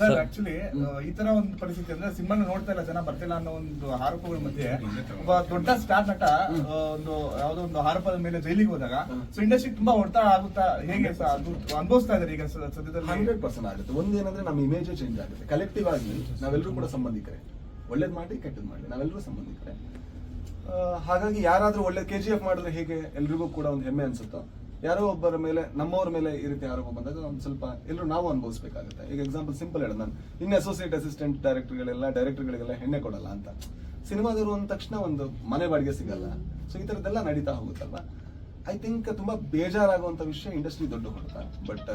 Sir actually ಈ ತರ ಒಂದು ಪರಿಸ್ಥಿತಿ ಅಂದ್ರೆ ಸಿನಿಮಾ ನೋಡ್ತಾ ಇಲ್ಲ ಜನ ಬರ್ತಿಲ್ಲ ಅನ್ನೋ ಒಂದು ಆರೋಪಗಳ ಮಧ್ಯೆ ಒಬ್ಬ ದೊಡ್ಡ ಸ್ಟಾರ್ ನಟ ಒಂದು ಯಾವ್ದೋ ಒಂದು ಆರೋಪದ ಮೇಲೆ ಜೈಲಿಗೆ ಹೋದಾಗ ಸೊ ಇಂಡಸ್ಟ್ರಿ ತುಂಬಾ ಹೊಡ್ತಾ ಆಗುತ್ತಾ ಹೇಗೆ ಸರ್? ಅದು ಅನುಭವಿಸ್ತಾ ಇದಾರೆ ಈಗ ಸದ್ಯದಲ್ಲಿ? ಹಂಡ್ರೆಡ್ ಪರ್ಸೆಂಟ್ ಆಗುತ್ತೆ. ಒಂದೇನಂದ್ರೆ ನಮ್ಮ ಇಮೇಜ್ ಚೇಂಜ್ ಆಗುತ್ತೆ. ಕಲೆಕ್ಟಿವ್ ಆಗಿ ನಾವೆಲ್ಲರೂ ಕೂಡ ಸಂಬಂಧಿಕರೆ. ಒಳ್ಳೇದ್ ಮಾಡಿ ಕೆಟ್ಟದ್ ಮಾಡಿ ನಾವೆಲ್ಲರೂ ಸಂಬಂಧಿಕರೆ. ಹಾಗಾಗಿ ಯಾರಾದ್ರೂ ಒಳ್ಳೆ ಕೆ ಜಿ ಎಫ್ ಮಾಡಿದ್ರೆ ಹೇಗೆ ಎಲ್ರಿಗೂ ಕೂಡ ಒಂದು ಹೆಮ್ಮೆ ಅನ್ಸುತ್ತೋ? ಯಾರೋ ಒಬ್ಬರ ಮೇಲೆ, ನಮ್ಮವ್ರ ಮೇಲೆ ಈ ರೀತಿ ಆರೋಪ ಬಂದಾಗ ಒಂದು ಸ್ವಲ್ಪ ಎಲ್ಲರೂ ನಾವು ಅನುಭವಿಸಬೇಕಾಗುತ್ತೆ. ಈಗ ಎಕ್ಸಾಂಪಲ್ ಸಿಂಪಲ್ ಹೇಳೋದು ನಾನು ಇನ್ನು ಅಸೋಸಿಯೇಟ್ ಅಸಿಸ್ಟೆಂಟ್ ಡೈರೆಕ್ಟರ್ಗಳೆಲ್ಲ ಡೈರೆಕ್ಟರ್ಗಳಿಗೆಲ್ಲ ಹೆಣ್ಣೆ ಕೊಡಲ್ಲ ಅಂತ. ಸಿನಿಮಾದವರು ಅಂದ ತಕ್ಷಣ ಒಂದು ಮನೆ ಬಾಡಿಗೆ ಸಿಗಲ್ಲ. ಸೊ ಈ ಥರದ್ದೆಲ್ಲ ನಡೀತಾ ಹೋಗುತ್ತಲ್ವಾ? ಐ ಥಿಂಕ್ ತುಂಬಾ ಬೇಜಾರಾಗುವಂತ ವಿಷಯ ಇಂಡಸ್ಟ್ರಿ ದೊಡ್ಡ ಹೊರತ ಬಟ್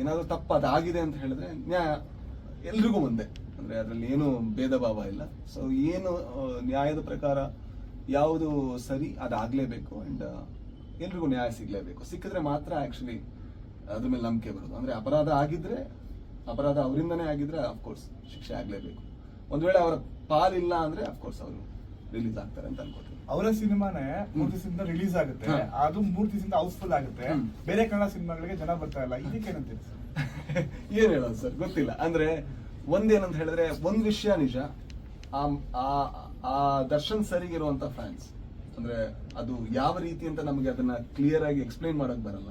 ಏನಾದರೂ ತಪ್ಪು ಅದಾಗಿದೆ ಅಂತ ಹೇಳಿದ್ರೆ ನ್ಯಾಯ ಎಲ್ರಿಗೂ ಒಂದೇ. ಅಂದ್ರೆ ಅದರಲ್ಲಿ ಏನು ಭೇದ ಭಾವ ಇಲ್ಲ. ಸೊ ಏನು ನ್ಯಾಯದ ಪ್ರಕಾರ ಯಾವುದು ಸರಿ ಅದಾಗ್ಲೇಬೇಕು. ಅಂಡ್ ಎಲ್ರಿಗೂ ನ್ಯಾಯ ಸಿಗಲೇಬೇಕು. ಸಿಕ್ಕಿದ್ರೆ ಮಾತ್ರ ಆಕ್ಚುಲಿ ಅದ್ರ ಮೇಲೆ ನಂಬಿಕೆ ಬರೋದು. ಅಂದ್ರೆ ಅಪರಾಧ ಆಗಿದ್ರೆ ಅಪರಾಧ ಅವರಿಂದನೇ ಆಗಿದ್ರೆ ಅಫ್ಕೋರ್ಸ್ ಶಿಕ್ಷೆ ಆಗ್ಲೇಬೇಕು. ಒಂದ್ ವೇಳೆ ಅವರ ಪಾಲಿಲ್ಲ ಅಂದ್ರೆ ಅಫ್ಕೋರ್ಸ್ ಅವರು ರಿಲೀಸ್ ಆಗ್ತಾರೆ ಅಂತ ಅನ್ಕೋತೀನಿ. ಅವರ ಸಿನಿಮಾನೇ ಮೂರು ದಿವಸದಿಂದ ರಿಲೀಸ್ ಆಗುತ್ತೆ. ಅದು ಮೂರು ದಿವಸದಿಂದ ಹೌಸ್ಫುಲ್ ಆಗುತ್ತೆ. ಬೇರೆ ಕನ್ನಡ ಸಿನಿಮಾಗಳಿಗೆ ಜನ ಬರ್ತಾ ಇಲ್ಲ. ಇದಕ್ಕೆ ಏನಂತೀರಿ ಸರ್? ಏನ್ ಹೇಳೋದು ಸರ್? ಗೊತ್ತಿಲ್ಲ. ಅಂದ್ರೆ ಒಂದೇನಂತ ಹೇಳಿದ್ರೆ ಒಂದ್ ವಿಷಯ ನಿಜ. ಆ ದರ್ಶನ್ ಸರಿಗಿರುವಂತ ಫ್ಯಾನ್ಸ್ ಅಂದ್ರೆ ಅದು ಯಾವ ರೀತಿ ಅಂತ ನಮಗೆ ಅದನ್ನ ಕ್ಲಿಯರ್ ಆಗಿ ಎಕ್ಸ್ಪ್ಲೈನ್ ಮಾಡಕ್ ಬರಲ್ಲ.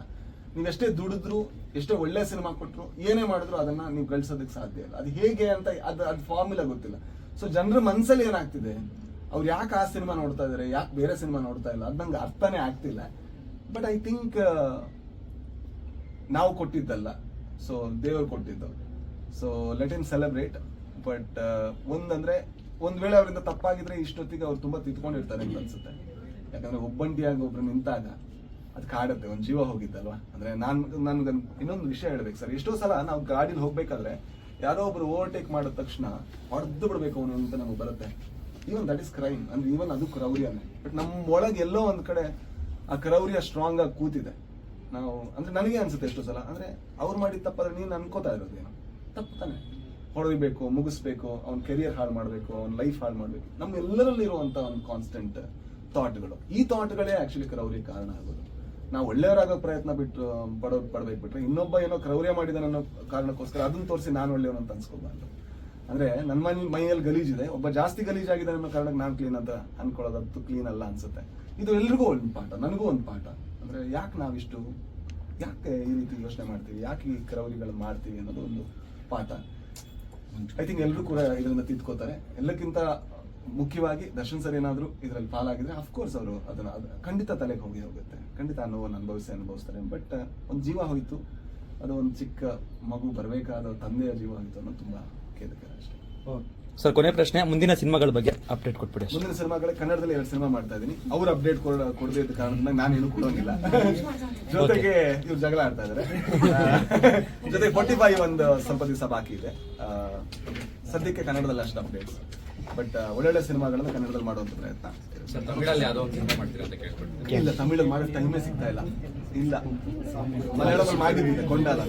ನೀವ್ ಎಷ್ಟೇ ದುಡಿದ್ರು, ಎಷ್ಟೇ ಒಳ್ಳೆ ಸಿನಿಮಾ ಕೊಟ್ಟರು ಏನೇ ಮಾಡಿದ್ರು ಅದನ್ನ ನೀವು ಕಳ್ಸೋದಕ್ಕೆ ಸಾಧ್ಯ ಇಲ್ಲ. ಅದು ಹೇಗೆ ಅಂತ ಅದು ಅದು ಫಾರ್ಮುಲಾ ಗೊತ್ತಿಲ್ಲ. ಸೊ ಜನರ ಮನ್ಸಲ್ಲಿ ಏನಾಗ್ತಿದೆ? ಅವ್ರು ಯಾಕೆ ಆ ಸಿನಿಮಾ ನೋಡ್ತಾ ಇದಾರೆ, ಯಾಕೆ ಬೇರೆ ಸಿನಿಮಾ ನೋಡ್ತಾ ಇಲ್ಲ? ಅದ್ ನಂಗೆ ಅರ್ಥನೇ ಆಗ್ತಿಲ್ಲ. ಬಟ್ ಐ ಥಿಂಕ್ ನಾವು ಕೊಟ್ಟಿದ್ದಲ್ಲ. ಸೊ ದೇವರು ಕೊಟ್ಟಿದ್ದು. So let in celebrate but ಒಂದಂದ್ರೆ, ಒಂದ್ ವೇಳೆ ಅವರಿಂದ ತಪ್ಪಾಗಿದ್ರೆ ಇಷ್ಟೊತ್ತಿಗೆ ಅವ್ರು ತುಂಬಾ ತಿದ್ಕೊಂಡಿರ್ತಾರೆ ಅಂತ ಅನ್ಸುತ್ತೆ. ಯಾಕಂದ್ರೆ ಒಬ್ಬಂಟಿಯಾಗಿ ಒಬ್ರು ನಿಂತಾಗ ಅದು ಕಾಡುತ್ತೆ ಒಂದು ಜೀವ ಹೋಗಿದ್ದಲ್ವಾ? ಅಂದ್ರೆ ನಾನು ನನ್ಗೆ ಇನ್ನೊಂದು ವಿಷಯ ಹೇಳ್ಬೇಕು ಸರ್. ಎಷ್ಟೋ ಸಲ ನಾವು ಗಾಡಿಲಿ ಹೋಗ್ಬೇಕಾದ್ರೆ ಯಾರೋ ಒಬ್ರು ಓವರ್ಟೇಕ್ ಮಾಡಿದ ತಕ್ಷಣ ಹೊಡೆದು ಬಿಡ್ಬೇಕು ಅವನು ಅಂತ ನಮಗೆ ಬರುತ್ತೆ. ಈವನ್ ದಟ್ ಇಸ್ ಕ್ರೈಮ್ ಅಂದ್ರೆ ಈವನ್ ಅದು ಕ್ರೌರ್ಯನೇ. ಬಟ್ ನಮ್ಮ ಒಳಗೆ ಎಲ್ಲೋ ಒಂದ್ ಕಡೆ ಆ ಕ್ರೌರ್ಯ ಸ್ಟ್ರಾಂಗ್ ಆಗಿ ಕೂತಿದೆ. ನಾವು, ಅಂದ್ರೆ ನನಗೆ ಅನ್ಸುತ್ತೆ ಎಷ್ಟೋ ಸಲ. ಅಂದ್ರೆ ಅವ್ರು ಮಾಡಿದ ತಪ್ಪಾದ್ರೆ ನೀನು ಅನ್ಕೋತಾ ಇರೋದೇನು ತಪ್ಪು ತಾನೆ. ಮುಗಿಸ್ಬೇಕು, ಅವ್ನ ಕೆರಿಯರ್ ಹಾಳು ಮಾಡಬೇಕು, ಅವ್ನ ಲೈಫ್ ಹಾಳು ಮಾಡಬೇಕು. ನಮ್ಮೆಲ್ಲರಲ್ಲಿ ಇರುವಂತ ಒಂದು ಕಾನ್ಸ್ಟೆಂಟ್ ಥಾಟ್ಗಳು. ಈ ಥಾಟ್ಗಳೇ ಆಕ್ಚುಲಿ ಕ್ರೌರ್ಯ ಕಾರಣ ಆಗೋದು. ನಾವು ಒಳ್ಳೆಯವರಾಗೋ ಪ್ರಯತ್ನ ಬಿಟ್ಟು ಪಡೋ, ಪಡ್ಬೇಕು ಬಿಟ್ರೆ ಇನ್ನೊಬ್ಬ ಏನೋ ಕ್ರೌರ್ಯ ಮಾಡಿದ ಅನ್ನೋ ಕಾರಣಕ್ಕೋಸ್ಕರ ಅದನ್ನ ತೋರಿಸಿ ನಾನು ಒಳ್ಳೆಯವನು ಅಂತ ಅನ್ಸ್ಕೋಬಾರ್ದು. ಅಂದ್ರೆ ನನ್ನ ಮನೆ, ಮೈಯಲ್ಲಿ ಗಲೀಜಿದೆ ಒಬ್ಬ ಜಾಸ್ತಿ ಗಲೀಜಾಗಿದೆ ಅನ್ನೋ ಕಾರಣಕ್ಕೆ ನಾನು ಕ್ಲೀನ್ ಅಂತ ಅನ್ಕೊಳ್ಳೋದು ಕ್ಲೀನ್ ಅಲ್ಲ ಅನ್ಸುತ್ತೆ. ಇದು ಎಲ್ರಿಗೂ ಒಂದು ಪಾಠ, ನನಗೂ ಒಂದು ಪಾಠ. ಅಂದ್ರೆ ಯಾಕೆ ನಾವಿಷ್ಟು, ಯಾಕೆ ಈ ರೀತಿ ಯೋಚನೆ ಮಾಡ್ತೀವಿ, ಯಾಕೆ ಈ ಕ್ರೌರಿಗಳು ಮಾಡ್ತೀವಿ ಅನ್ನೋದು ಒಂದು ಪಾಠ. ಐ ಥಿಂಕ್ ಎಲ್ಲರೂ ಕೂಡ ಇದರಿಂದ ತಿದ್ಕೋತಾರೆ. ಎಲ್ಲಕ್ಕಿಂತ ಮುಖ್ಯವಾಗಿ ದರ್ಶನ್ ಸರ್ ಏನಾದ್ರು ಇದರಲ್ಲಿ ಪಾಲಾಗಿದ್ರೆ ಅಫ್ಕೋರ್ಸ್ ಅವರು ಅದನ್ನ ಅದ್ ಖಂಡಿತ ತಲೆಗೆ ಹೋಗಿ ಹೋಗುತ್ತೆ. ಖಂಡಿತ ಆ ನೋವನ್ನು ಅನುಭವಿಸಿ ಅನುಭವಿಸ್ತಾರೆ. ಬಟ್ ಒಂದು ಜೀವ ಹೋಯ್ತು. ಅದು ಒಂದು ಚಿಕ್ಕ ಮಗು ಬರಬೇಕಾದ ತಂದೆಯ ಜೀವ ಹೋಯ್ತು ಅನ್ನೋದು ತುಂಬಾ ಖೇದಕರ ಅಷ್ಟೇ. ಸರ್ ಕೊನೆ ಪ್ರಶ್ನೆ ಮುಂದಿನ ಸಿನಿಮಾಗಳ ಬಗ್ಗೆ ಅಪ್ಡೇಟ್ ಕೊಟ್ಬಿಡಿ. ಮುಂದಿನ ಸಿನಿಮಾಗಳ ಕನ್ನಡದಲ್ಲಿ ಎರಡು ಸಿನಿಮಾ ಮಾಡ್ತಾ ಇದ್ದೀನಿ. ಅವ್ರ ಅಪ್ಡೇಟ್ ಕೊಡದೇ ಇದ್ದ ಕಾರಣದಿಂದ ಏನು ಕೊಡೋಂಗಿಲ್ಲ ಜೊತೆಗೆ ಇವ್ರು ಜಗಳ ಆಡ್ತಾ ಇದಾರೆ. ಆ, ಜೊತೆಗೆ ಫೋರ್ಟಿ ಫೈವ್ ಒಂದು ಸ್ವಲ್ಪ ದಿವಸ ಬಾಕಿ ಇದೆ. ಸದ್ಯಕ್ಕೆ ಕನ್ನಡದಲ್ಲಿ ಅಷ್ಟು ಅಪ್ಡೇಟ್ಸ್ ಬಟ್ ಒಳ್ಳೊಳ್ಳೆ ಸಿನಿಮಾಗಳನ್ನ ಕನ್ನಡದಲ್ಲಿ ಮಾಡುವಂತ ಪ್ರಯತ್ನ. ಇಲ್ಲ ತಮಿಳಲ್ಲಿ ಮಾಡೋ ಟೈಮೇ ಸಿಗ್ತಾ ಇಲ್ಲ. ಇಲ್ಲ. ಮಲಯಾಳದಲ್ಲಿ ಮಾಡಿದ್ದೀನಿ ಕೊಂಡಾಲ